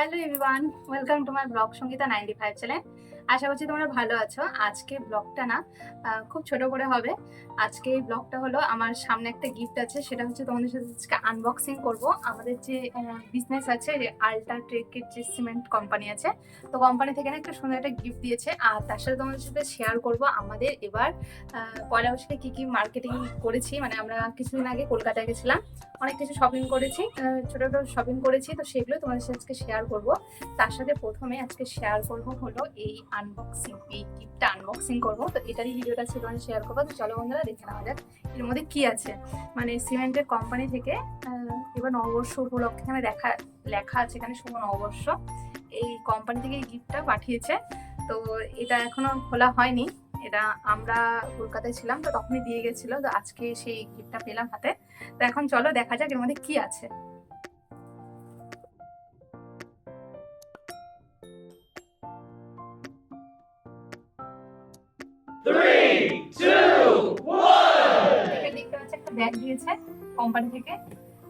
Hello everyone welcome to my blog Sangita ninety five channel আশা করছি তোমরা ভালো আছো। আজকে ব্লগটা না খুব ছোট করে হবে। আজকে এই ব্লগটা হলো আমার সামনে একটা গিফট আছে, সেটা হচ্ছে তোমাদের সাথে আজকে আনবক্সিং করব। আমাদের যে বিজনেস আছে, যে আলট্রা ট্রেকের যে সিমেন্ট কোম্পানি আছে, তো কোম্পানি থেকে না একটা সুন্দর একটা গিফট দিয়েছে। আর তার সাথে তোমাদের সাথে শেয়ার করব আমাদের এবার পয়লা বৈশাখে কী কী মার্কেটিং করেছি। মানে আমরা কিছুদিন আগে কলকাতায় গেছিলাম, অনেক কিছু শপিং করেছি ছোটো ছোট ছোট শপিং করেছি, তো সেগুলো তোমাদের সাথে আজকে শেয়ার করব। তার সাথে প্রথমে আজকে শেয়ার করব হলো এই আনবক্সিং এই গিফটটা আনবক্সিং করব। তো এটারই ভিডিওটা আজকে তোমাদের শেয়ার করব। তো চলো বন্ধুরা, দেখে নেওয়া যাক এর মধ্যে কি আছে। মানে সিমেন্টের কোম্পানি থেকে এবার নববর্ষ উপলক্ষে এখানে দেখা, লেখা আছে এখানে শুভ নববর্ষ। এই কোম্পানি থেকে এই গিফটটা পাঠিয়েছে। তো এটা এখনও খোলা হয়নি। এটা আমরা কলকাতায় ছিলাম, তো তখনই দিয়ে গেছিল। তো আজকে সেই গিফটটা পেলাম হাতে। তো এখন চলো দেখা যাক এর মধ্যে কি আছে। Three, two, one. দেখতে পাচ্ছি একটা ব্যাগ দিয়েছে কোম্পানি থেকে।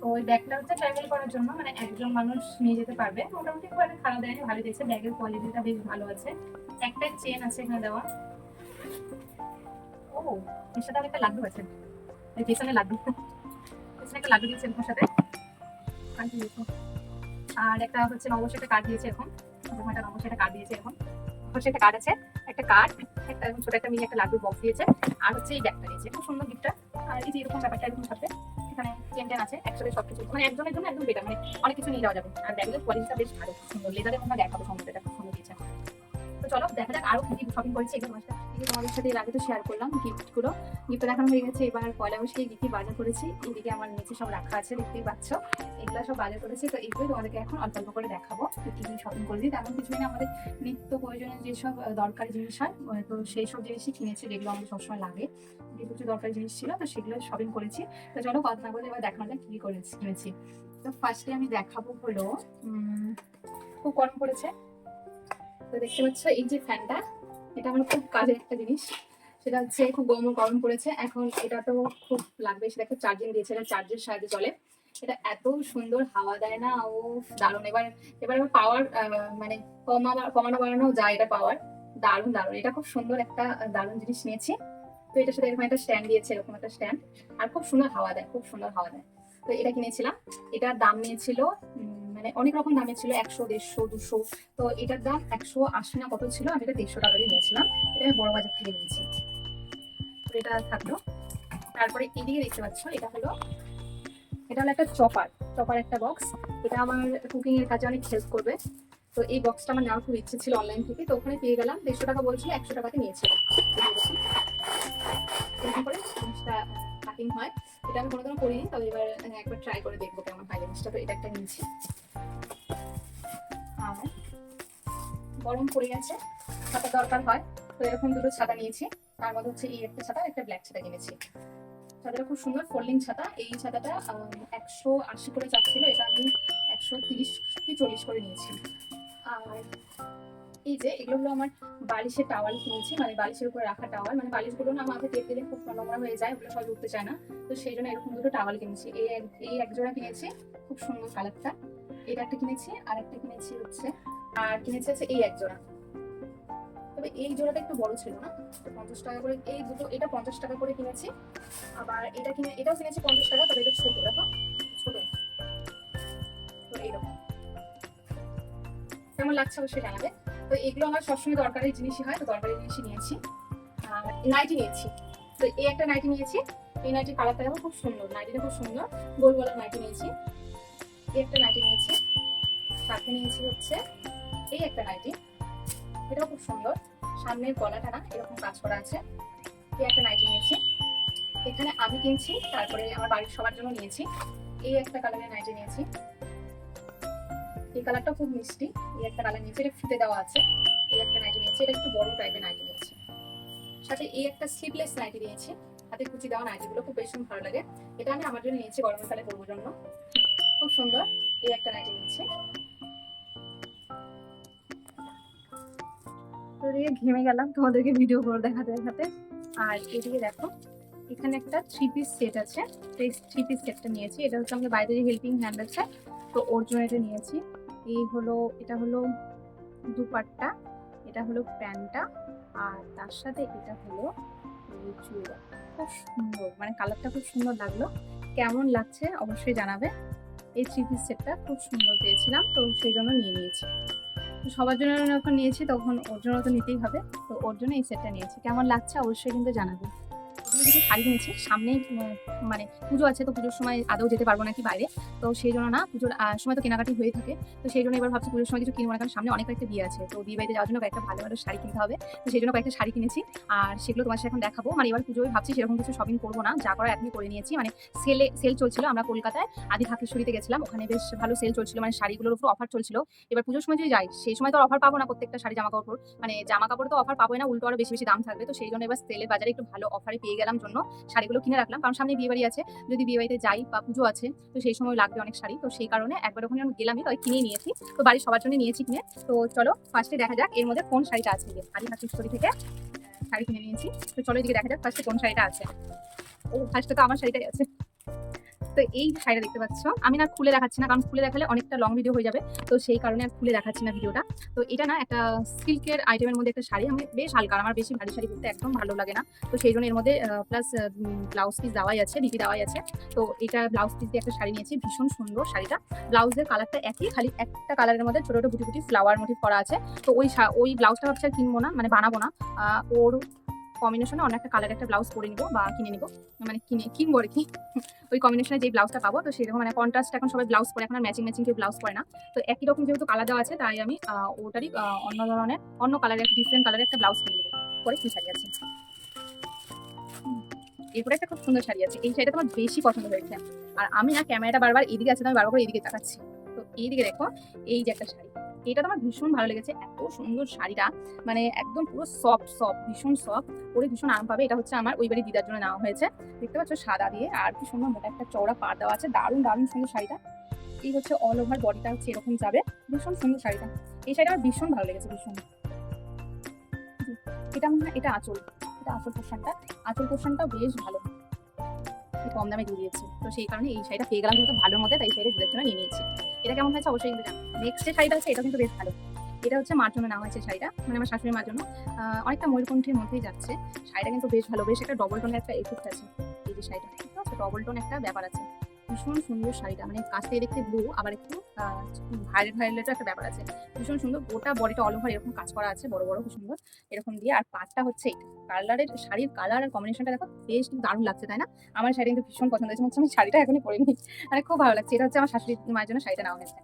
তো ওই ব্যাগটা হচ্ছে ট্রাভেল করার জন্য মানে একজন মানুষ নিয়ে যেতে পারবে। মোটামুটি খুব একটা খারাপ দেয়নি ভালো দিয়েছে। ব্যাগের কোয়ালিটিটা বেশ ভালো আছে। একটা চেন আছে এখানে দেওয়া। ও এর সাথে একটা লাড্ডু আছে। এই পেছনে লাড্ডু। পেছনে একটা লাড্ডু দিয়েছে এরকম সাথে। আর একটা হচ্ছে নববর্ষে একটা কার্ড দিয়েছে এখন একটা নববর্ষে একটা কার্ড দিয়েছে এখন হচ্ছে একটা কার্ড আছে। একটা কার্ড একটা ছোট একটা মিনি একটা লাগবে বক্স দিয়েছে। আর হচ্ছে এই ব্যাগটা দিয়েছে খুব সুন্দর গিফটটা আর এই যে এরকম ব্যাপারটা এরকম থাকবে, এখানে চেন টেন আছে, একসাথে সব কিছু মানে একজনের জন্য একদম বেটার মানে অনেক কিছু নিয়ে যাওয়া যাবে। আর ব্যাগের কোয়ালিটিটা বেশ ভালো সুন্দর। লেদারের মধ্যে দেখাবো সুন্দর এটা, খুব সুন্দর দিয়েছে তো চলো, দেখা যাক আরও কি শপিং করেছি, এগুলো যে তোমাদের সাথে এর আগে তো শেয়ার করলাম গিফটগুলো গিফট দেখানো হয়ে গেছে, এবার পয়লা বৈশাখে কি বাজার করেছি এইদিকে আমার নিচে সব রাখা আছে, দেখতেই পাচ্ছ। এগুলো সব বাজার করেছি, তো এগুলোই তোমাদেরকে এখন অল্প অল্প করে দেখাবো। কি কি শপিং করেছি তেমন কিছুই না, আমাদের নিত্য প্রয়োজনীয় যেসব দরকারি জিনিস হয় তো সেই সব জিনিসই কিনেছি, যেগুলো আমাদের সবসময় লাগে। যে কিছু দরকারি জিনিস ছিল, তো সেগুলো শপিং করেছি। তো চলো কথা না বলে এবার দেখানো যাক কি কি করেছি কিনেছি তো ফার্স্টে আমি দেখাবো হলো খুব গরম পড়েছে। তো দেখতে পাচ্ছ, এই যে ফ্যানটা এটা আমার খুব কাজের একটা জিনিস। সেটা হচ্ছে খুব গরম গরম পড়েছে। এখন এটা তো খুব লাগবে সেটা একটু চার্জিং দিয়েছে এটা চার্জের সাহায্যে চলে। এটা এত সুন্দর হাওয়া দেয় না ও দারুণ। এবার এবার আমার পাওয়ার মানে কমানো কমানো বাড়ানো যায় এটা পাওয়ার দারুণ দারুণ। এটা খুব সুন্দর একটা দারুণ জিনিস নিয়েছি। তো এটার সাথে এরকম একটা স্ট্যান্ড দিয়েছে, এরকম একটা স্ট্যান্ড আর খুব সুন্দর হাওয়া দেয়, খুব সুন্দর হাওয়া দেয়। তো এটা কিনেছিলাম। এটার দাম নিয়েছিল মানে অনেক রকম দামে ছিল, একশো, দেড়শো, দুশো। তো এটার দাম একশো আশি না কত ছিল? আমি এটা দেড়শো টাকা দিয়ে নিয়েছিলাম। এটা আমি বড় বাজার থেকে নিয়েছি। এটা থাকল। তারপরে এদিকে দেখতে পাচ্ছ, এটা হলো এটা হলো একটা চপার। চপার একটা বক্স এটা আমার কুকিং এর কাজে অনেক হেল্প করবে। তো এই বক্সটা আমার নেওয়ার খুব ইচ্ছে ছিল অনলাইন থেকে। তো ওখানে পেয়ে গেলাম। দেড়শো টাকা বলছিল, একশো টাকাতে নিয়েছিল। এরকম করে জিনিসটা কাটিং হয়। এটা আমি কোনোদিনও করিনি তবে এবার আহ, একবার ট্রাই করে দেখব কেমন হয় জিনিসটা। তো এটা একটা নিয়েছি। আর গরম পড়ে গেছে ছাতা দরকার হয়। তো এরকম দুটো ছাতা নিয়েছি তার মধ্যে হচ্ছে এই একটা ছাতা একটা ব্ল্যাক ছাতা কিনেছি। ছাতাটা খুব সুন্দর ফোল্ডিং ছাতা। এই ছাতাটা একশো আশি করে চাচ্ছিল এটা আমি একশো তিরিশ কি চল্লিশ করে নিয়েছি। আর এই যে এগুলো হলো আমার বালিশের টাওয়াল কিনেছি মানে বালিশের উপরে রাখা টাওয়াল মানে বালিশগুলো না আমাকে টেপ দিলে খুব নোংরা হয়ে যায়, ওগুলো সব উঠতে চায় না। তো সেই জন্য এরকম দুটো টাওয়াল কিনেছি। এই এই এক জোড়া কিনেছি, খুব সুন্দর কালারটা এটা একটা কিনেছি, আর একটা কিনেছি হচ্ছে, আর কিনেছি হচ্ছে এই এক জোড়া। তবে এই জোড়াটা একটু বড় ছিল না পঞ্চাশ টাকা করে, এই দুটো, এটা পঞ্চাশ টাকা করে কিনেছি। আবার এটা কিনে, এটাও কিনেছি পঞ্চাশ টাকা, তবে এটা ছোট, দেখো। ছোট। এইরকম। কেমন লাগছে অবশ্যই জানাবে। তো এগুলো আমার সবসময় দরকারি জিনিসই হয়, তো দরকারি জিনিসই নিয়েছি। আর নাইটি নিয়েছি। তো এই একটা নাইটি নিয়েছি। এই নাইটির কালারটা দেখো, খুব সুন্দর। নাইটিটা খুব সুন্দর। গোল গলার নাইটি নিয়েছি। এই একটা নাইটি নিয়েছি। সাথে নিয়েছি হচ্ছে এই একটা নাইটি এটাও খুব সুন্দর। সামনের গলাটা না এরকম কাজ করা আছে। এই একটা নাইটি নিয়েছি। এখানে আমি কিনছি, তারপরে আমার বাড়ির সবার জন্য নিয়েছি। এই একটা কালারের নাইটি নিয়েছি। এই কালারটা খুব মিষ্টি। এই একটা কালার নিয়েছি, এটা ফিতে দেওয়া আছে। এই একটা নাইটি নিয়েছি, এটা একটু বড় টাইপের নাইটি নিয়েছি। সাথে এই একটা স্লিভলেস নাইটি নিয়েছি। হাতে কুচি দেওয়া নাইটিগুলো খুব বেশি ভালো লাগে। এটা আমি আমার জন্য নিয়েছি গরমকালে কালে পরবো জন্য। খুব সুন্দর, এই একটা নাইটি নিয়েছি। এদিকে ঘেমে গেলাম, তোমাদেরকে ভিডিও করে দেখাতে দেখাতে। আর এদিকে দেখো, এখানে একটা থ্রি পিস সেট আছে এই থ্রি পিস সেটটা নিয়েছি। এটা হচ্ছে আমাদের বাইরে হেল্পিং হ্যান্ড আছে। তো ওর জন্য এটা নিয়েছি। এই হলো, এটা হলো দুপাট্টা, এটা হলো প্যান্টটা, আর তার সাথে এটা হলো চুড়িদার খুব সুন্দর মানে কালারটা খুব সুন্দর লাগল। কেমন লাগছে অবশ্যই জানাবে। এই থ্রি পিস সেটটা খুব সুন্দর পেয়েছিলাম, তো সেই জন্য নিয়ে নিয়েছি। সবার জন্য যখন নিয়েছি তখন ওর জন্য তো নিতেই হবে, তো ওর জন্য এই সেটটা নিয়েছি। কেমন লাগছে অবশ্যই কিন্তু জানাবে। এগুলো কিছু শাড়ি কিনেছি। সামনেই উম, মানে পুজো আছে তো পুজোর সময় আদৌ যেতে পারব নাকি বাইরে। তো সেই জন্য না পুজোর সময় তো কেনাকাটি হয়ে থাকে। তো সেই জন্য এবার ভাবছি পুজোর সময় কিছু কিনবো না কারণ সামনে অনেক কয়েকটা বিয়ে আছে। তো বিয়ে বাড়িতে যাওয়ার জন্য কয়েকটা ভালো ভালো শাড়ি কিনতে হবে। তো সেই জন্য কয়েকটা শাড়ি কিনেছি। আর সেগুলো তোমার সাথে এখন দেখাবো। মানে এবার পুজোয় ভাবছি সেরকম কিছু শপিং করব না। যা করার এখনই করে নিয়েছি। মানে সেলে সেল চলছিল আমরা কলকাতায়। আদি ঢাকেশ্বরীতে গেছিলাম। ওখানে বেশ ভালো সেল চলছিল। মানে শাড়িগুলোর উপর অফার চলছিল। এবার পুজোর সময় যদি যাই সেই সময় তো অফার পাবো না প্রত্যেকটা শাড়ি জামা কাপড় মানে জামা কাপড় তো অফার পাবো না। উল্টো আরও বেশি বেশি দাম থাকবে। তো সেই জন্য এবার সেলের বাজারে একটু ভালো অফারে পেয়ে গেলাম। জন্য, শাড়িগুলো কিনে রাখলাম। কারণ সামনে বিয়ে বাড়ি আছে, যদি বিয়ে বাড়িতে যাই বা পুজো আছে, তো সেই সময় লাগবে অনেক শাড়ি। তো সেই কারণে একবার ওখানে আমি গেলামই, তো কিনে নিয়েছি। তো বাড়ির সবার জন্য নিয়েছি কিনে। তো চলো ফার্স্টে দেখা যাক এর মধ্যে কোন শাড়িটা আছে। আদি হাসিস্টোরি থেকে শাড়ি কিনে নিয়েছি। তো চলো এদিকে দেখা যাক ফার্স্টে কোন শাড়িটা আছে। ও ফার্স্টে তো আমার শাড়িটাই আছে। তো এই শাড়িটা দেখতে পাচ্ছ। আমি না খুলে দেখাচ্ছি না, কারণ খুলে দেখালে অনেকটা লং ভিডিও হয়ে যাবে। তো সেই কারণে আর খুলে দেখাচ্ছি না ভিডিওটা তো এটা না একটা সিল্কের আইটেমের মধ্যে একটা শাড়ি। আমি বেশ হালকা, আমার বেশি ভারী শাড়ি পরতে একদম ভালো লাগে না। তো সেই জন্য এর মধ্যে প্লাস ব্লাউজ পিস দেওয়াই আছে বিপি দেওয়াই আছে। তো এটা ব্লাউজ পিস দিয়ে একটা শাড়ি নিয়েছি, ভীষণ সুন্দর শাড়িটা। ব্লাউজের কালারটা একই, খালি একটা কালারের মধ্যে ছোট ছোট গুটি গুটি ফ্লাওয়ার মোটিভ করা আছে। তো ওই ওই ব্লাউজটা ভাবছি আর কিনবো না মানে বানাবো না। ওর কম্বিনেশনে অন্য একটা কালার একটা ব্লাউজ করে নিবো বা কিনে নিবো। মানে কিনে, কিনবো আর কি। ওই কম্বিনেশনে যে ব্লাউজটা পাবো, তো সেরকম মানে কন্ট্রাস্ট এখন সবাই ব্লাউজ পরে, এখন আর ম্যাচিং ম্যাচিং কেউ ব্লাউজ পরে না। তো একই রকম যেহেতু কালার দেওয়া আছে, তাই আমি ওটারই অন্য ধরনের, অন্য কালারের একটা ডিফারেন্ট কালারের একটা ব্লাউজ কিনে নেব। পরে কি শাড়ি আছে? এরপরে একটা খুব সুন্দর শাড়ি আছে। এই শাড়িটা তোমার বেশি পছন্দ হয়েছে। আর আমি না ক্যামেরাটা বারবার এদিকে আছে আমি বারবার করে এদিকে তাকাচ্ছি। তো এইদিকে দেখো, এই যে একটা শাড়ি। এটা তো আমার ভীষণ ভালো লেগেছে। এত সুন্দর শাড়িটা মানে একদম পুরো সফট সফট ভীষণ সফট পরে ভীষণ আরাম পাবে। এটা হচ্ছে আমার ওই বাড়ি দিদার জন্য নেওয়া হয়েছে। দেখতে পাচ্ছ সাদা দিয়ে, আর কি সুন্দর মোটা একটা চওড়া পাড় দেওয়া আছে। দারুণ দারুণ সুন্দর শাড়িটা। এই হচ্ছে অল ওভার বডিটা হচ্ছে এরকম যাবে। ভীষণ সুন্দর শাড়িটা। এই শাড়িটা আমার ভীষণ ভালো লেগেছে, ভীষণ। এটা মনে হয়, এটা আঁচল। এটা আঁচল পোর্শনটা আঁচল পোর্শনটাও বেশ ভালো। কম দামে দিয়ে দিয়েছে। তো সেই কারণে এই শাড়িটা পেয়ে গেলাম যেহেতু ভালোর মধ্যে, তাই শাড়িটা দিদার জন্য নিয়ে নিয়েছি। এটা কেমন হয়েছে অবশ্যই কিন্তু নেক্সট যে শাড়িটা আছে এটা কিন্তু বেশ ভালো। এটা হচ্ছে মার জন্য নেওয়া হয়েছে শাড়িটা মানে আমার শাশুড়ি মার জন্য। অনেকটা ময়ূরকণ্ঠীর মধ্যেই যাচ্ছে। শাড়িটা কিন্তু বেশ ভালো, বেশ একটা ডবল টোনের একটা এফেক্ট আছে এই যে শাড়িটা ঠিক আছে? ডবল টোন একটা ব্যাপার আছে। ভীষণ সুন্দর শাড়িটা মানে কাছ দেখতে ব্লু আবার একটু ভাইলেট ভাইলেটও একটা ব্যাপার আছে। ভীষণ সুন্দর, গোটা বডিটা অল ওভার এরকম কাজ করা আছে, বড় বড়, খুব সুন্দর, এরকম দিয়ে। আর পাটটা হচ্ছে কালারের শাড়ির কালার আর কম্বিনেশনটা দেখো বেশ দারুণ লাগছে, তাই না? আমার শাড়ি কিন্তু ভীষণ পছন্দ হয়েছে আমি শাড়িটা এখনই পরে নিই মানে খুব ভালো লাগছে, এটা হচ্ছে আমার শাশুড়ি মায়ের জন্য শাড়িটা নেওয়া হয়েছে।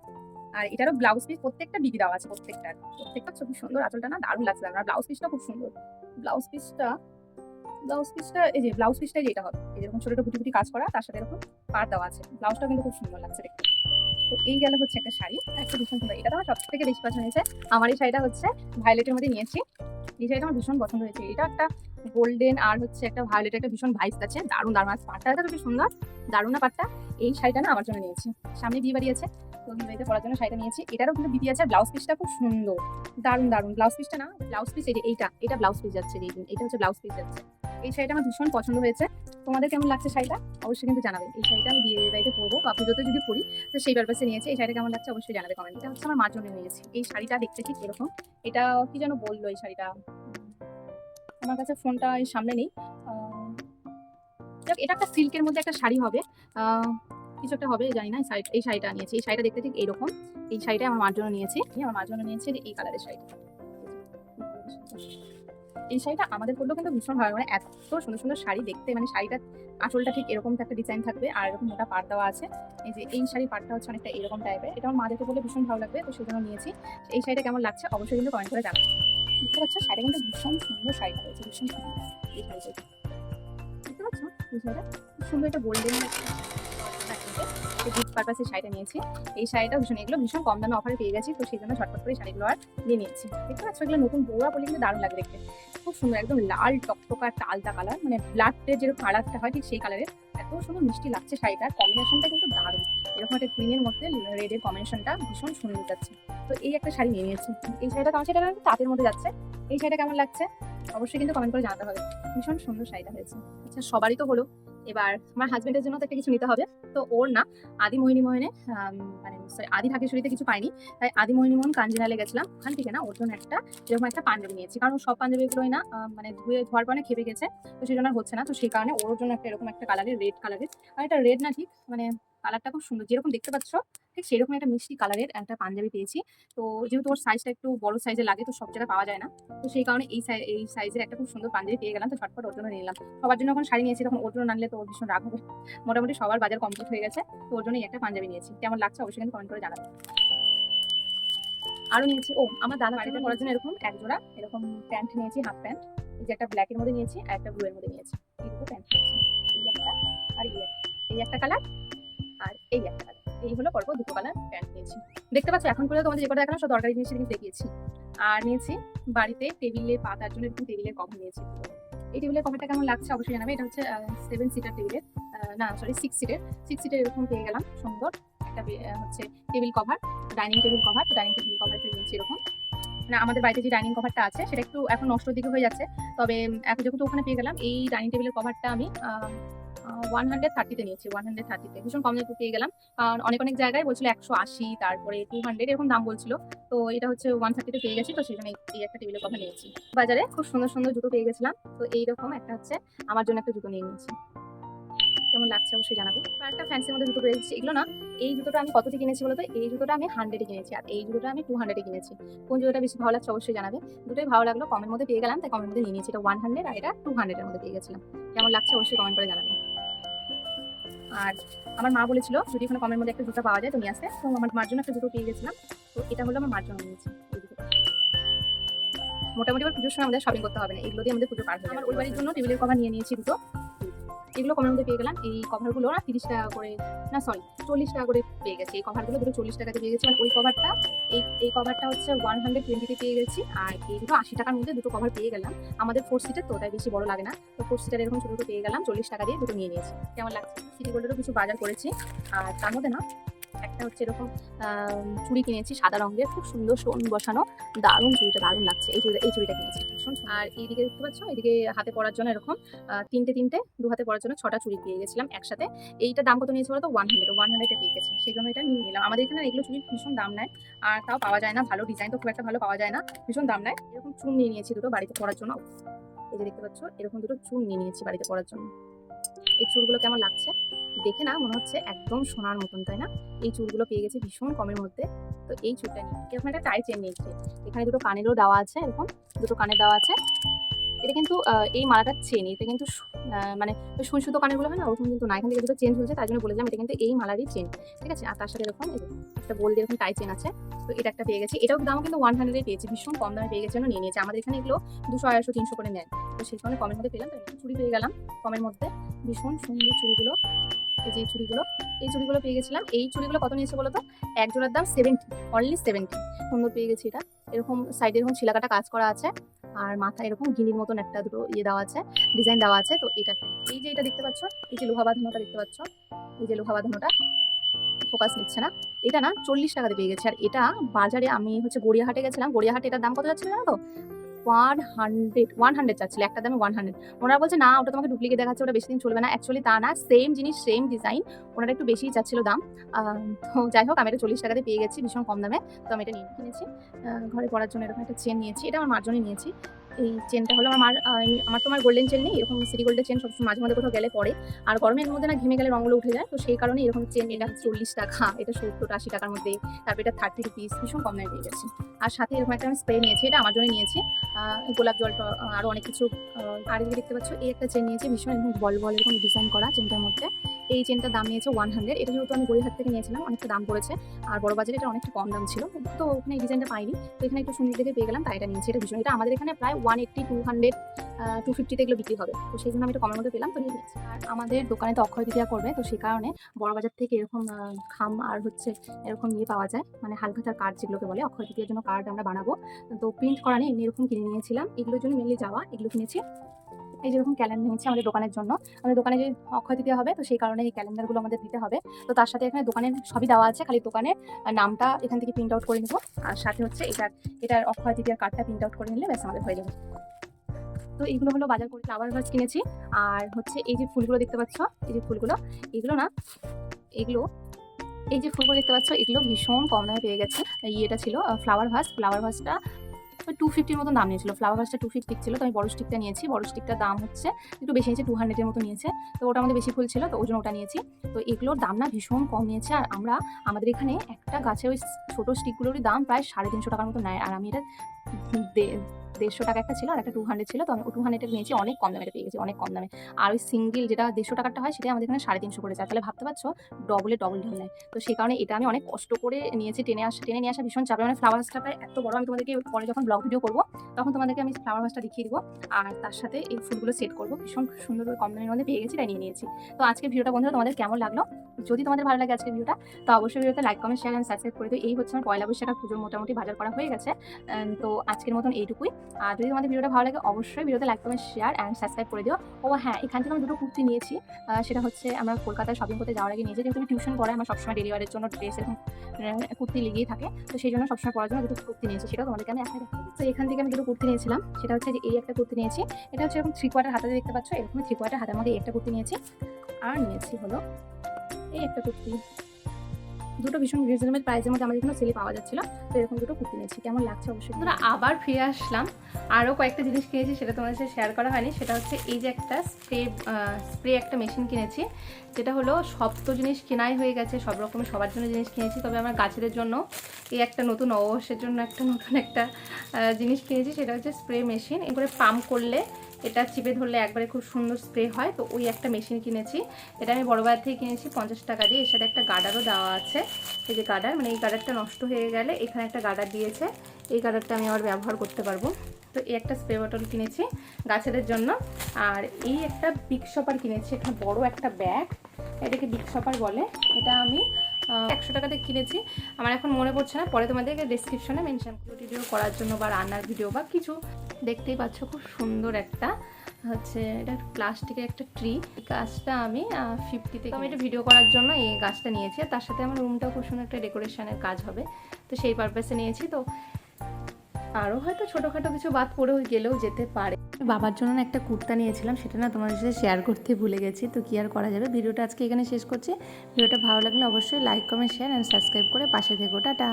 আর এটারও ব্লাউজ পিস প্রত্যেকটা বিধি দেওয়া আছে, প্রত্যেকটা প্রত্যেকটা খুব সুন্দর আঁচলটা না দারুণ লাগছে, আর ব্লাউজ পিসটা খুব সুন্দর। ব্লাউজ পিসটা ব্লাউজ পিসটা এই যে ব্লাউজ পিসটা যেটা হবে, এই যেরকম ছোট গুটি গুটি কাজ করা, তার সাথে এরকম পার দেওয়া আছে। ব্লাউজটা কিন্তু খুব সুন্দর লাগছে দেখতে। তো এই গেল হচ্ছে একটা শাড়ি একটা ভীষণ সুন্দর, এটা তো আমার সব থেকে বেশি পছন্দ হয়েছে। আমার এই শাড়িটা হচ্ছে ভায়োলেটের মধ্যে নিয়েছি। এই শাড়িটা আমার ভীষণ পছন্দ হয়েছে। এটা একটা গোল্ডেন আর হচ্ছে একটা ভায়োলেট একটা ভীষণ ভাইস আছে। দারুণ দারুণ। আর পাটটা খুবই সুন্দর, দারুণ না পাটটা? এই শাড়িটা না আমার জন্য নিয়েছি। সামনে বিয়ে বাড়ি আছে, তো বিয়ে বাড়িতে পড়ার জন্য শাড়িটা নিয়েছি। এটারও কিন্তু বিধি আছে ব্লাউজ পিসটা খুব সুন্দর। দারুণ দারুণ। ব্লাউজ পিসটা না ব্লাউজ পিস এই এইটা এটা ব্লাউজ পিস যাচ্ছে এটা হচ্ছে ব্লাউজ পিস যাচ্ছে। এই শাড়িটা আমার ভীষণ পছন্দ হয়েছে। তোমাদের কেমন লাগছে শাড়িটা? অবশ্যই কিন্তু জানাবে। এই শাড়িটা আমি বিয়ে বাড়িতে পরবো, বা পুজোতে যদি পরি, তো সেই পারপাসে নিয়েছি। এই শাড়িটা কেমন লাগছে অবশ্যই জানাবে কমেন্ট এটা হচ্ছে আমার মার জন্য নিয়েছি। এই শাড়িটা দেখতে ঠিক এরকম। এটা কি যেন বলল এই শাড়িটা? আমার কাছে ফোনটা এই সামনে নেই। এটা একটা সিল্কের মধ্যে একটা শাড়ি হবে। কিছু একটা হবে, জানি না। এই শাড়ি এই শাড়িটা নিয়েছি। এই শাড়িটা দেখতে ঠিক এরকম। এই শাড়িটা আমার মার জন্য নিয়েছি। আমার মার জন্য নিয়েছি এই কালারের শাড়িটা। এই শাড়িটা আমাদের পরলেও কিন্তু ভীষণ ভালো মানে এত সুন্দর সুন্দর শাড়ি দেখতে মানে শাড়িটা আঁচলটা ঠিক এরকম একটা ডিজাইন থাকবে আর এরকম মোটা পাট দেওয়া আছে। এই যে এই শাড়ির পাটটা হচ্ছে অনেকটা এরকম টাইপের এটা আমার মাদেরকে বলে ভীষণ ভালো লাগবে, তো সেই জন্য নিয়েছি। এই শাড়িটা কেমন লাগছে অবশ্যই কিন্তু কমেন্ট করে জানাবে। বুঝতে পারছ শাড়িটা কিন্তু ভীষণ সুন্দর শাড়িটা হয়েছে, ভীষণ সুন্দর এই শাড়িটা। বুঝতে পারছ এই শাড়িটা সুন্দর একটা গোল্ডেন গিফট পারপাসের শাড়িটা নিয়েছি। এই শাড়িটা ভীষণ, এগুলো ভীষণ কম দামে অফারে পেয়ে গেছি, তো সেই জন্য ঝটপট করে শাড়িগুলো আর নিয়ে নিয়েছি দেখতে পাচ্ছ, এগুলো নতুন বৌরা বলে কিন্তু দারুণ লাগে দেখতে। খুব সুন্দর, একদম লাল টকটকা আলতা কালার মানে ব্লাডের যেরকম কালারটা হয় ঠিক সেই কালারের এত সুন্দর মিষ্টি লাগছে শাড়িটার কম্বিনেশনটা কিন্তু দারুণ। এরকম একটা গ্রিনের মধ্যে রেডের কম্বিনেশনটা ভীষণ সুন্দর যাচ্ছে। তো এই একটা শাড়ি নিয়ে নিয়েছি। এই শাড়িটা কেমন সেটা তাঁতের মধ্যে যাচ্ছে? এই শাড়িটা কেমন লাগছে? অবশ্যই কিন্তু কমেন্ট করে জানাতে হবে। ভীষণ সুন্দর শাড়িটা হয়েছে। আচ্ছা সবারই তো হলো। এবার আমার হাজবেন্ডের জন্য তো একটা কিছু নিতে হবে। তো ওর না আদি মোহিনী মোহনে মানে সরি আদি ঢাকেশ্বরীতে কিছু পাইনি। তাই আদি মোহিনী মোহন কাঞ্জিনালে গেছিলাম। ওখান থেকে না ওর জন্য একটা, এরকম একটা পাঞ্জাবি নিয়েছি। কারণ সব পাঞ্জাবিগুলোই না মানে ধুয়ে, ধোয়ার পরে খেপে গেছে। তো সেই জন্য হচ্ছে না। তো সেই কারণে ওর জন্য একটা এরকম একটা কালারের রেড কালারের আর এটা রেড না ঠিক মানে কালারটা খুব সুন্দর। যেরকম দেখতে পাচ্ছ ঠিক সেরকম একটা মিষ্টি কালারের একটা পাঞ্জাবি পেয়েছি। তো যেহেতু ওর সাইজটা একটু বড় সাইজে লাগে, তো সব জায়গায় পাওয়া যায় না। তো সেই কারণে এই সাইজ এই সাইজের একটা খুব সুন্দর পাঞ্জাবি পেয়ে গেলাম। তো ঝটপট ওর জন্য নিয়ে নিলাম। সবার জন্য যখন শাড়ি নিয়েছি, তখন ওর জন্য নানলে তো ওর ভীষণ রাগ হবে। মোটামুটি সবার বাজার কমপ্লিট হয়ে গেছে। তো ওর জন্য এই একটা পাঞ্জাবি নিয়েছি। কেমন লাগছে অবশ্যই কিন্তু কমেন্ট করে জানাবে। আরও নিয়েছি। ও, আমার দাদা বাড়িতে পরার জন্য এরকম এক জোড়া, এরকম প্যান্ট নিয়েছি হাফ প্যান্ট এই যে একটা ব্ল্যাকের মধ্যে নিয়েছি আর একটা ব্লুয়ের মধ্যে নিয়েছি। এই দুটো প্যান্ট নিয়েছি। এই একটা আর এই এই একটা কালার আর এই একটা এই হলো পরপর দুটো কালার প্যান্ট নিয়েছি। দেখতে পাচ্ছ, এখন পর্যন্ত তোমাদের যে কটা দেখানো সব দরকারি জিনিস কিন্তু দেখিয়েছি। আর নিয়েছি বাড়িতে টেবিলে পাতার জন্য এরকম টেবিলের কভার নিয়েছি। এই টেবিলের কভারটা কেমন লাগছে অবশ্যই জানাবে। এটা হচ্ছে সেভেন সিটার টেবিলের না সরি সিক্স সিটের সিক্স সিটের এরকম পেয়ে গেলাম, সুন্দর। একটা হচ্ছে table cover dining table cover dining table কভারটা নিয়েছি এরকম। মানে আমাদের বাড়িতে যে ডাইনিং কভারটা আছে, সেটা একটু এখন নষ্ট দিকে হয়ে যাচ্ছে। তবে এখন যেহেতু ওখানে পেয়ে গেলাম, এই ডাইনিং টেবিলের কভারটা আমি ওয়ান হান্ড্রেড থার্টিতে নিয়েছি ওয়ান হান্ড্রেড থার্টিতে ভীষণ কম দামে পেয়ে গেলাম। কারণ অনেক অনেক জায়গায় বলছিল একশো আশি, তারপরে টু হান্ড্রেড এরকম দাম বলছিল। তো এটা হচ্ছে ওয়ান থার্টিতে পেয়ে গেছি, তো সেই জন্য এই- একটা টেবিলের কভার নিয়েছি। বাজারে খুব সুন্দর সুন্দর জুতো পেয়ে গেছিলাম। তো এইরকম একটা হচ্ছে আমার জন্য একটা জুতো নিয়ে নিয়েছি। কেমন লাগছে অবশ্যই জানাবে। একটা ফ্যান্সির মধ্যে জুতো পেয়েছি, এগুলো না, এই জুতোটা আমি কতটি কিনেছি বলতো? এই জুতোটা আমি হান্ড্রেডে কিনেছি, আর এই জুতোটা আমি টু হান্ড্রেডে কিনেছি। কোন জুতোটা বেশি ভালো লাগছে অবশ্যই জানাবে। দুটোই ভালো লাগল কমের মধ্যে পেয়ে গেলাম, তাই কমের মধ্যে নিয়ে নিয়েছি। এটা ওয়ান হান্ড্রেড আর এটা টু হান্ড্রেডের মধ্যে পেয়ে গেছিলাম। কেমন লাগছে অবশ্যই কমেন্ট করে জানাবে। আর আমার মা বলেছিল, যদি ওখানে কমের মধ্যে একটা জুতো পাওয়া যায় তো নিয়ে আসতে। তো আমার মার জন্য একটা জুতো পেয়ে গেছিলাম। তো এটা হলো আমার মার জন্য নিয়েছি। মোটামুটি পুজোর সময় আমাদের শপিং করতে হবে না, এগুলো দিয়ে আমাদের পুজো পার হবে আমার ওই বাড়ির জন্য টেবিলের কভার নিয়ে নিয়েছি দুটো। এগুলো কমের মধ্যে পেয়ে গেলাম। এই কভারগুলো না তিরিশ টাকা করে, না সরি চল্লিশ টাকা করে পেয়ে গেছি। এই কভারগুলো দুটো চল্লিশ টাকাতে পেয়ে গেছি। আর ওই কভারটা এই এই কভারটা হচ্ছে ওয়ান হান্ড্রেড টোয়েন্টিতে পেয়ে গেছি। আর এই দুটো আশি টাকার মধ্যে দুটো কভার পেয়ে গেলাম। আমাদের ফোর সিটের তো তাই বেশি বড় লাগে না। তো ফোর সিটার এরকম ছোটো ছোটো পেয়ে গেলাম। চল্লিশ টাকা দিয়ে দুটো নিয়ে নিয়েছি। কেমন লাগছে? সিটি গোল্ডেরও কিছু বাজার করেছি। আর তার মধ্যে না একটা হচ্ছে এরকম চুড়ি কিনেছি সাদা রঙের, খুব সুন্দর সোন বসানো, দারুণ চুড়িটা, দারুণ লাগছে। এই চুড়িটা এই চুড়িটা কিনেছি ভীষণ। আর এইদিকে দেখতে পাচ্ছ? এদিকে হাতে পরার জন্য এরকম তিনটে তিনটে, দু হাতে পরার জন্য ছটা চুড়ি পেয়ে গেছিলাম একসাথে। এইটা দাম কত নিয়েছে বলতো? ওয়ান হান্ড্রেড ওয়ান হান্ড্রেডে পেয়ে গেছি। সেই জন্য এটা নিয়ে নিলাম। আমাদের এখানে এগুলো চুড়ির ভীষণ দাম নেয়, আর তাও পাওয়া যায় না, ভালো ডিজাইন তো খুব একটা ভালো পাওয়া যায় না, ভীষণ দাম নেয়। এরকম চুন নিয়ে নিয়েছি দুটো বাড়িতে পরার জন্য। এই যে দেখতে পাচ্ছ, এরকম দুটো চুন নিয়ে নিয়েছি বাড়িতে পরার জন্য। এই চুলগুলো কেমন লাগছে? দেখে না, মনে হচ্ছে একদম সোনার মতন, তাই না? এই চুলগুলো পেয়ে গেছে ভীষণ কমের মধ্যে। তো এই চুলটা নিয়ে এরকম একটা টাই চেন নিয়েছি এখানে দুটো কানেরও দেওয়া আছে, এরকম দুটো কানের দেওয়া আছে। এটা কিন্তু এই মালাটার চেন এটা কিন্তু মানে সুই সুতো কানেরগুলো হয় না, ওরকম কিন্তু না। এখান থেকে দুটো চেন ঝুলছে তাই জন্য বলেছিলাম এটা কিন্তু এই মালারই চেন ঠিক আছে? আর তার সাথে এরকম একটা গোল দিয়ে এরকম টাই চেন আছে, তো এটা একটা পেয়ে গেছে। এটাও দাম কিন্তু ওয়ান হান্ড্রেডে পেয়েছি, ভীষণ কম দামে পেয়ে গেছে নিয়ে নিয়েছে। আমাদের এখানে এগুলো দুশো, আড়াইশো, তিনশো করে নেয়। তো সেই কারণে কমের মধ্যে পেলাম, তাই চুড়ি পেয়ে গেলাম। কমের মধ্যে ভীষণ সুন্দর চুড়িগুলো, এই যে চুড়িগুলো, এই চুড়িগুলো পেয়ে গেছিলাম। এই চুড়িগুলো কত নিয়েছে বলতো? এক জোড়ার দাম সেভেন্টি অনলি সেভেন্টি সুন্দর পেয়ে গেছি এটা। এরকম সাইডে এরকম ছিলাকাটা কাজ করা আছে। আর মাথায় এরকম গিনির মতন একটা দুটো ইয়ে দেওয়া আছে ডিজাইন দেওয়া আছে। তো এটা এই যে এটা দেখতে পাচ্ছ, এই যে লোহা বাঁধানোটা দেখতে পাচ্ছ, এই যে লোহা বাঁধানোটা ফোকাস নিচ্ছে না। এটা না চল্লিশ টাকাতে পেয়ে গেছে। আর এটা বাজারে আমি হচ্ছে গড়িয়াহাটে গেছিলাম। গড়িয়াহাটে এটার দাম কত যাচ্ছিল জানো তো? ওয়ান হান্ড্রেড ওয়ান হান্ড্রেড চাচ্ছিল, একটা দামে ওয়ান হান্ড্রেড ওনারা বলছে, না, ওটা তোমাকে ডুপ্লিকেট দেখাচ্ছে, ওটা বেশি দিন চলবে না। অ্যাকচুয়ালি তা না সেম জিনিস সেম ডিজাইন ওনারা একটু বেশিই চাচ্ছিল দাম। তো যাই হোক, আমি এটা চল্লিশ টাকাতে পেয়ে গেছি, ভীষণ কম দামে। তো আমি এটা নিয়ে কিনেছি। ঘরে পড়ার জন্য এরকম একটা চেন নিয়েছি। এটা আমার মার জন্য নিয়েছি। এই চেনটা হলো আমার আমার তো আমার গোল্ডেন চেন নেই, এরকম সিটি গোল্ডের চেন সবসময় মাঝে মাঝে কোথাও গেলে পরে আর গরমের মধ্যে না ঘেমে গেলে রঙগুলো উঠে যায়, তো সেই কারণে এরকম চেন এটা চল্লিশ টাকা, এটা সত্তর, আশি টাকার মধ্যে, তারপর এটা থার্টি রুপিস ভীষণ কম দামে পেয়ে গেছি। আর সাথে এরকম একটা আমি স্প্রে নিয়েছি, এটা আমার জন্য নিয়েছি গোলাপ জল ট- আরও অনেক কিছু আর এদিকে দেখতে পাচ্ছ, এই একটা চেন নিয়েছি, ভীষণ এরকম বল বল এরকম ডিজাইন করা চেনটার মধ্যে। এই চেনটার দাম নিয়েছে ওয়ান হান্ড্রেড এটা যেহেতু আমি গড়িহাট থেকে নিয়েছিলাম, অনেকটা দাম পড়েছে, আর বড় বাজারে এটা অনেকটা কম দাম ছিল, তো ওখানে এই ডিজাইনটা পাইনি, তো এখানে একটু সুন্দর দেখে পেয়ে গেলাম, তাই এটা নিয়েছি, এটা ভীষণ, এটা আমাদের এখানে প্রায় one eighty two hundred two ফিফটিতে এগুলো বিক্রি হবে। তো সেই জন্য আমি এটা কমের মধ্যে পেলাম তো নিয়ে নিয়েছি আর আমাদের দোকানে তো অক্ষয় তৃতীয়া করবে, তো সেই কারণে বড়বাজার থেকে এরকম খাম আর হচ্ছে এরকম ইয়ে পাওয়া যায় মানে হালকা হালখাতার কার্ড যেগুলোকে বলে, অক্ষয় তৃতীয়ার জন্য কার্ড আমরা বানাবো। তো প্রিন্ট করা নেই এরকম কিনে নিয়েছিলাম। এগুলোর জন্য মেনলি যাওয়া, এগুলো কিনেছি। এই যেরকম ক্যালেন্ডার নিয়েছি আমাদের দোকানের জন্য। আমাদের দোকানে যে অক্ষয় তৃতীয়া হবে, তো সেই কারণে এই ক্যালেন্ডারগুলো আমাদের দিতে হবে। তো তার সাথে এখানে দোকানের সবই দেওয়া আছে, খালি দোকানের নামটা এখান থেকে প্রিন্ট আউট করে নেব। আর সাথে হচ্ছে এটার এটার অক্ষয় তৃতীয়ার কার্ডটা প্রিন্ট আউট করে নিলে ব্যাস আমাদের হয়ে যাবে। তো এইগুলো হলো বাজার করে ফ্লাওয়ার ভাস কিনেছি। আর হচ্ছে এই যে ফুলগুলো দেখতে পাচ্ছ, এই যে ফুলগুলো, এগুলো না, এগুলো, এই যে ফুলগুলো দেখতে পাচ্ছ, এগুলো ভীষণ কম দামে পেয়ে গেছে। ইয়েটা ছিল ফ্লাওয়ার ভাস ফ্লাওয়ার ভাসটা টু ফিফটির মতো দাম নিয়েছিল। ফ্লাওয়ার ভাসটা টু ফিফটি ছিল, তো আমি বড় স্টিকটা নিয়েছি। বড় স্টিকটার দাম হচ্ছে, একটু বেশি নিয়েছে টু হান্ড্রেডের মতো নিয়েছে। তো ওটা আমাদের বেশি ফুল ছিল, তো ওই জন্য ওটা নিয়েছি। তো এগুলোর দাম না ভীষণ কম নিয়েছে, আর আমরা, আমাদের এখানে একটা গাছের ওই ছোটো স্টিকগুলোরই দাম প্রায় সাড়ে তিনশো টাকার মতো নেয়। আর আমি এটা দেড়শো টাকা একটা ছিল আর একটা টু হান্ড্রেড ছিল। তো আমি টু হান্ড্রেডের নিয়েছি অনেক কম দামে পেয়ে গেছি, অনেক কম দামে। আর ওই সিঙ্গেল যেটা দেড়শো টাকারটা হয় সেটা আমাদের এখানে সাড়ে তিনশো করে যায়। তাহলে ভাবতে পারছ ডবলে ডবল ঢেল নেয় তো সেই কারণে এটা আমি অনেক কষ্ট করে নিয়েছি, টেনে আসা, টেনে নিয়ে আসা ভীষণ চাপে। মানে ফ্লাওয়ার ভাসটা প্রায় এত বড়, আমি তোমাদেরকে পরে যখন ব্লগ ভিডিও করব, তখন তোমাদেরকে আমি ফ্লাওয়ার ভাসটা দেখিয়ে দিব। আর তার সাথে এই ফুলগুলো সেট করব। ভীষণ সুন্দর কম দামের মধ্যে পেয়ে গেছি, তাই নিয়ে নিয়েছি। তো আজকে ভিডিওটা বন্ধুরা তোমাদের কেমন লাগল? যদি তোমাদের ভালো লাগে আজকের ভিডিওটা, তো অবশ্যই ভিডিওতে like comment share and subscribe করে দিও। এই হচ্ছে আমার পয়লা বৈশাখ পুজোর মোটামুটি বাজার করা হয়ে গেছে। তো আজকের মতন এইটুকুই। আর যদি তোমাদের ভিডিওটা ভালো লাগে, অবশ্যই ভিডিওতে like comment share and subscribe করে দিও। ও হ্যাঁ এখান থেকে আমি দুটো কুর্তি নিয়েছি। সেটা হচ্ছে আমরা কলকাতায় শপিং করতে যাওয়ার আগে নিয়েছি। যেহেতু আমি টিউশন পড়াই, আমার সবসময় ডেলিভারির জন্য ড্রেস এরকম কুর্তি লেগেই থাকে। তো সেই জন্য সবসময় পড়ার জন্য দুটো কুর্তি নিয়েছি। সেটা তোমাদেরকে আমি একটা তো এখান থেকে আমি দুটো কুর্তি নিয়েছিলাম। সেটা হচ্ছে যে এই একটা কুর্তি নিয়েছি। এটা হচ্ছে এরকম থ্রি কোয়ার্টার হাতে দেখতে পাচ্ছ। এরকম থ্রি কোয়ার্টার হাতের মধ্যে এই একটা কুর্তি নিয়েছি। আর নিয়েছি হলো এই একটা কুর্তি। দুটো ভীষণ রিজনেবল প্রাইসের মধ্যে আমাদের এখানে সেলে পাওয়া যাচ্ছিল তো এরকম দুটো কুর্তি নিয়েছি। কেমন লাগছে অবশ্যই তোমরা আবার ফিরে আসলাম। আরও কয়েকটা জিনিস কিনেছি সেটা তোমাদের সাথে শেয়ার করা হয়নি। সেটা হচ্ছে এই যে একটা স্প্রে স্প্রে একটা মেশিন কিনেছি যেটা হলো সব তো জিনিস কেনাই হয়ে গেছে সব রকমের সবার জন্য জিনিস কিনেছি। তবে আমার গাছেদের জন্য এই একটা নতুন অবশ্যের জন্য একটা নতুন একটা জিনিস কিনেছি সেটা হচ্ছে স্প্রে মেশিন এগুলো পাম্প করলে এটা চিপে ধরলে একবারে খুব সুন্দর স্প্রে হয়। তো ওই একটা মেশিন কিনেছি। এটা আমি বড় বাজার থেকে কিনেছি পঞ্চাশ টাকা দিয়ে। এর সাথে একটা গার্ডারও দেওয়া আছে। এই যে গার্ডার মানে এই গার্ডারটা নষ্ট হয়ে গেলে এখানে একটা গার্ডার দিয়েছে। এই গার্ডারটা আমি আবার ব্যবহার করতে পারব। তো এই একটা স্প্রে বটল কিনেছি গাছেদের জন্য। আর এই একটা বিগ শপার কিনেছি। এখানে বড় একটা ব্যাগ। এটাকে বিগ শপার বলে। এটা আমি একশো টাকাতে কিনেছি। আমার এখন মনে পড়ছে না। পরে তোমাদেরকে ডিসক্রিপশনে মেনশন ভিডিও করার জন্য বা রান্নার ভিডিও বা কিছু। দেখতেই পাচ্ছ খুব সুন্দর একটা হচ্ছে এটা প্লাস্টিকের একটা ট্রি গাছটা আমি ফিফটি থেকে আমি এটা ভিডিও করার জন্য এই গাছটা নিয়েছি আর তার সাথে আমার রুমটাও খুব সুন্দর একটা ডেকোরেশনের কাজ হবে। তো সেই পারপাসে নিয়েছি তো আরও হয়তো ছোটোখাটো কিছু বাদ পড়েও গেলেও যেতে পারে। বাবার জন্য না একটা কুর্তা নিয়েছিলাম সেটা না তোমাদের সাথে শেয়ার করতে ভুলে গেছি তো কি আর করা যাবে? ভিডিওটা আজকে এখানে শেষ করছি। ভিডিওটা ভালো লাগলে অবশ্যই like comment share and subscribe করে পাশে থেকো। টাটা!